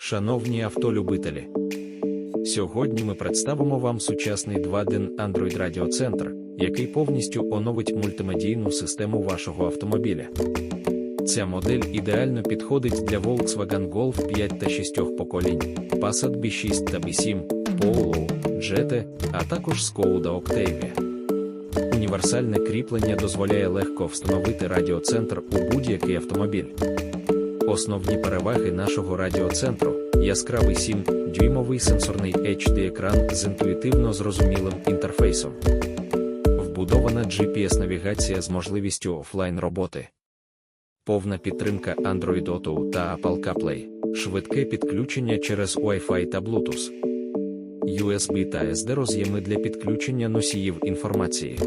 Шановні автолюбителі, сьогодні ми представимо вам сучасний 2D Android радіоцентр, який повністю оновить мультимедійну систему вашого автомобіля. Ця модель ідеально підходить для Volkswagen Golf 5 та 6 поколінь, Passat B6 та B7, Polo, Jetta, а також Skoda Octavia. Універсальне кріплення дозволяє легко встановити радіоцентр у будь-який автомобіль. Основні переваги нашого радіоцентру. Яскравий 7-дюймовий сенсорний HD-екран з інтуїтивно зрозумілим інтерфейсом, вбудована GPS-навігація з можливістю офлайн роботи, повна підтримка Android Auto та Apple CarPlay, швидке підключення через Wi-Fi та Bluetooth, USB та SD роз'єми для підключення носіїв інформації.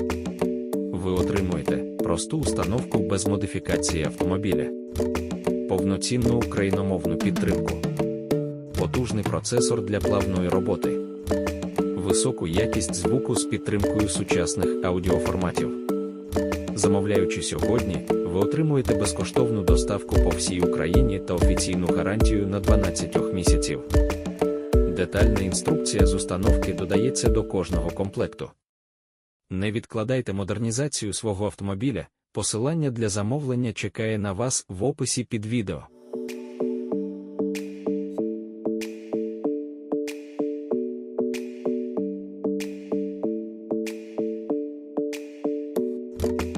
Ви отримуєте просту установку без модифікації автомобіля повноцінну україномовну підтримку, потужний процесор для плавної роботи, високу якість звуку з підтримкою сучасних аудіоформатів. Замовляючи сьогодні, ви отримуєте безкоштовну доставку по всій Україні та офіційну гарантію на 12 місяців. Детальна інструкція з установки додається до кожного комплекту. Не відкладайте модернізацію свого автомобіля. Посилання для замовлення чекає на вас в описі під відео. you